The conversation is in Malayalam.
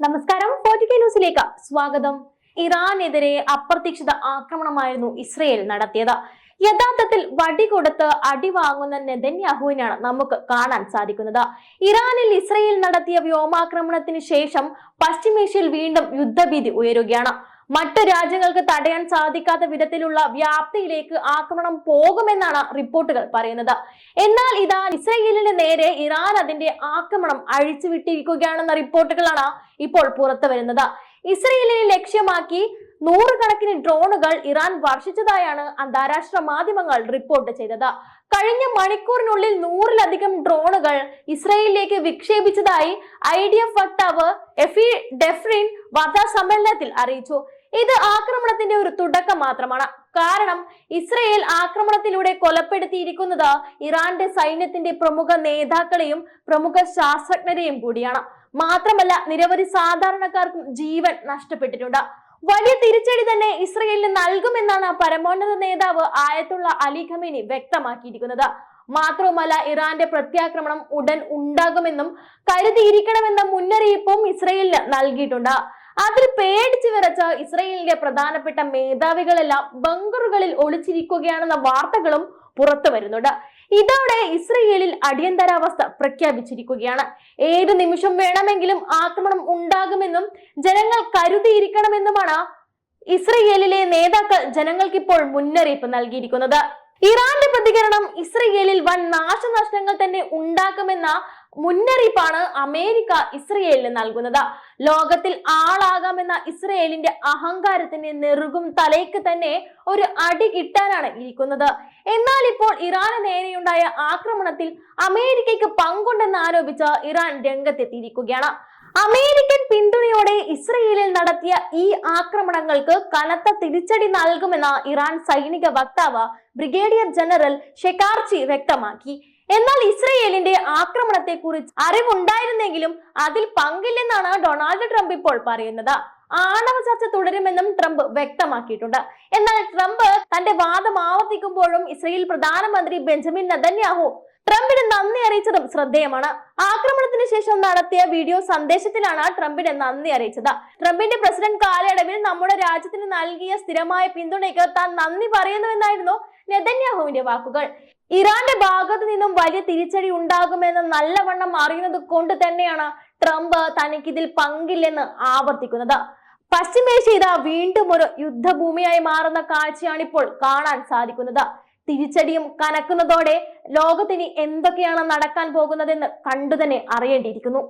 നമസ്കാരം. ന്യൂസിലേക്ക് സ്വാഗതം. ഇറാനെതിരെ അപ്രതീക്ഷിത ആക്രമണമായിരുന്നു ഇസ്രയേൽ നടത്തിയത്. യഥാർത്ഥത്തിൽ വടി കൊടുത്ത് അടി വാങ്ങുന്ന നെതന്യാഹുവിനാണ് നമുക്ക് കാണാൻ സാധിക്കുന്നത്. ഇറാനിൽ ഇസ്രയേൽ നടത്തിയ വ്യോമാക്രമണത്തിന് ശേഷം പശ്ചിമേഷ്യയിൽ വീണ്ടും യുദ്ധഭീതി ഉയരുകയാണ്. മറ്റ് രാജ്യങ്ങൾക്ക് തടയാൻ സാധിക്കാത്ത വിധത്തിലുള്ള വ്യാപ്തിയിലേക്ക് ആക്രമണം പോകുമെന്നാണ് റിപ്പോർട്ടുകൾ പറയുന്നത്. എന്നാൽ ഇതാ ഇസ്രയേലിന് നേരെ ഇറാൻ അതിന്റെ ആക്രമണം അഴിച്ചുവിട്ടിരിക്കുകയാണെന്ന റിപ്പോർട്ടുകളാണ് ഇപ്പോൾ പുറത്തു വരുന്നത്. ഇസ്രയേലിനെ ലക്ഷ്യമാക്കി നൂറുകണക്കിന് ഡ്രോണുകൾ ഇറാൻ വർഷിച്ചതായാണ് അന്താരാഷ്ട്ര മാധ്യമങ്ങൾ റിപ്പോർട്ട് ചെയ്തത്. കഴിഞ്ഞ മണിക്കൂറിനുള്ളിൽ നൂറിലധികം ഡ്രോണുകൾ ഇസ്രയേലിലേക്ക് വിക്ഷേപിച്ചതായി ഐ ഡി എഫ് വക്താവ് എഫി ഡെഫ്രിൻ വാർത്താ സമ്മേളനത്തിൽ അറിയിച്ചു. ഇത് ആക്രമണത്തിന്റെ ഒരു തുടക്കം മാത്രമാണ്. കാരണം ഇസ്രയേൽ ആക്രമണത്തിലൂടെ കൊലപ്പെടുത്തിയിരിക്കുന്നത് ഇറാന്റെ സൈന്യത്തിന്റെ പ്രമുഖ നേതാക്കളെയും പ്രമുഖ ശാസ്ത്രജ്ഞരെയും കൂടിയാണ്. മാത്രമല്ല നിരവധി സാധാരണക്കാർക്കും ജീവൻ നഷ്ടപ്പെട്ടിട്ടുണ്ട്. വലിയ തിരിച്ചടി തന്നെ ഇസ്രയേലിന് നൽകുമെന്നാണ് പരമോന്നത നേതാവ് ആയത്തുള്ള അലി ഖമീനി വ്യക്തമാക്കിയിരിക്കുന്നത്. മാത്രവുമല്ല ഇറാന്റെ പ്രത്യാക്രമണം ഉടൻ ഉണ്ടാകുമെന്നും കരുതിയിരിക്കണമെന്ന മുന്നറിയിപ്പും ഇസ്രയേലിന് നൽകിയിട്ടുണ്ട്. അതിൽ പേടിച്ചു വിറച്ച ഇസ്രയേലിന്റെ പ്രധാനപ്പെട്ട മേധാവികളെല്ലാം ബങ്കറുകളിൽ ഒളിച്ചിരിക്കുകയാണെന്ന വാർത്തകളും പുറത്തു വരുന്നുണ്ട്. ഇതോടെ ഇസ്രയേലിൽ അടിയന്തരാവസ്ഥ പ്രഖ്യാപിച്ചിരിക്കുകയാണ്. ഏതു നിമിഷം വേണമെങ്കിലും ആക്രമണം ഉണ്ടാകുമെന്നും ജനങ്ങൾ കരുതിയിരിക്കണമെന്നുമാണ് ഇസ്രയേലിലെ നേതാക്കൾ ജനങ്ങൾക്കിപ്പോൾ മുന്നറിയിപ്പ് നൽകിയിരിക്കുന്നത്. ഇറാന്റെ പ്രതികരണം ഇസ്രയേലിൽ വൻ നാശനഷ്ടങ്ങൾ തന്നെ ഉണ്ടാക്കുമെന്ന മുന്നറിയിപ്പാണ് അമേരിക്ക ഇസ്രയേലിന് നൽകുന്നത്. ലോകത്തിൽ ആളാകാമെന്ന ഇസ്രയേലിന്റെ അഹങ്കാരത്തിന്റെ നെറുകും തലയ്ക്ക് തന്നെ ഒരു അടി കിട്ടാനാണ് ഇരിക്കുന്നത്. എന്നാൽ ഇപ്പോൾ ഇറാന് നേരെയുണ്ടായ ആക്രമണത്തിൽ അമേരിക്കയ്ക്ക് പങ്കുണ്ടെന്ന് ആരോപിച്ച് ഇറാൻ രംഗത്തെത്തിയിരിക്കുകയാണ്. അമേരിക്കൻ പിന്തുണയോടെ ഇസ്രയേലിൽ നടത്തിയ ഈ ആക്രമണങ്ങൾക്ക് കനത്ത തിരിച്ചടി നൽകുമെന്ന് ഇറാൻ സൈനിക വക്താവ് ബ്രിഗേഡിയർ ജനറൽ ഷെക്കാർച്ചി വ്യക്തമാക്കി. എന്നാൽ ഇസ്രയേലിന്റെ ആക്രമണത്തെ കുറിച്ച് അറിവുണ്ടായിരുന്നെങ്കിലും അതിൽ പങ്കില്ലെന്നാണ് ഡൊണാൾഡ് ട്രംപ് ഇപ്പോൾ പറയുന്നത്. ആണവ ചർച്ച തുടരുമെന്നും ട്രംപ് വ്യക്തമാക്കിയിട്ടുണ്ട്. എന്നാൽ ട്രംപ് തന്റെ വാദം ആവർത്തിക്കുമ്പോഴും ഇസ്രയേൽ പ്രധാനമന്ത്രി ബെഞ്ചമിൻ നെതന്യാഹു ട്രംപിന് നന്ദി അറിയിച്ചതും ശ്രദ്ധേയമാണ്. ആക്രമണത്തിന് ശേഷം നടത്തിയ വീഡിയോ സന്ദേശത്തിലാണ് ട്രംപിന് നന്ദി അറിയിച്ചത്. ട്രംപിന്റെ പ്രസിഡന്റ് കാലയളവിൽ നമ്മുടെ രാജ്യത്തിന് നൽകിയ സ്ഥിരമായ പിന്തുണയ്ക്ക് താൻ നന്ദി പറയുന്നുവെന്നായിരുന്നു നെതന്യാഹുവിന്റെ വാക്കുകൾ. ഇറാന്റെ ഭാഗത്തു നിന്നും വലിയ തിരിച്ചടി ഉണ്ടാകുമെന്ന് നല്ലവണ്ണം അറിയുന്നത് കൊണ്ട് തന്നെയാണ് ട്രംപ് തനിക്കിതിൽ പങ്കില്ലെന്ന് ആവർത്തിക്കുന്നത്. പശ്ചിമേഷ്യ ഇതാ വീണ്ടും ഒരു യുദ്ധഭൂമിയായി മാറുന്ന കാഴ്ചയാണ് ഇപ്പോൾ കാണാൻ സാധിക്കുന്നത്. തിരിച്ചടിയും കനക്കുന്നതോടെ ലോകത്തിന് എന്തൊക്കെയാണ് നടക്കാൻ പോകുന്നതെന്ന് കണ്ടു തന്നെ അറിയേണ്ടിയിരിക്കുന്നു.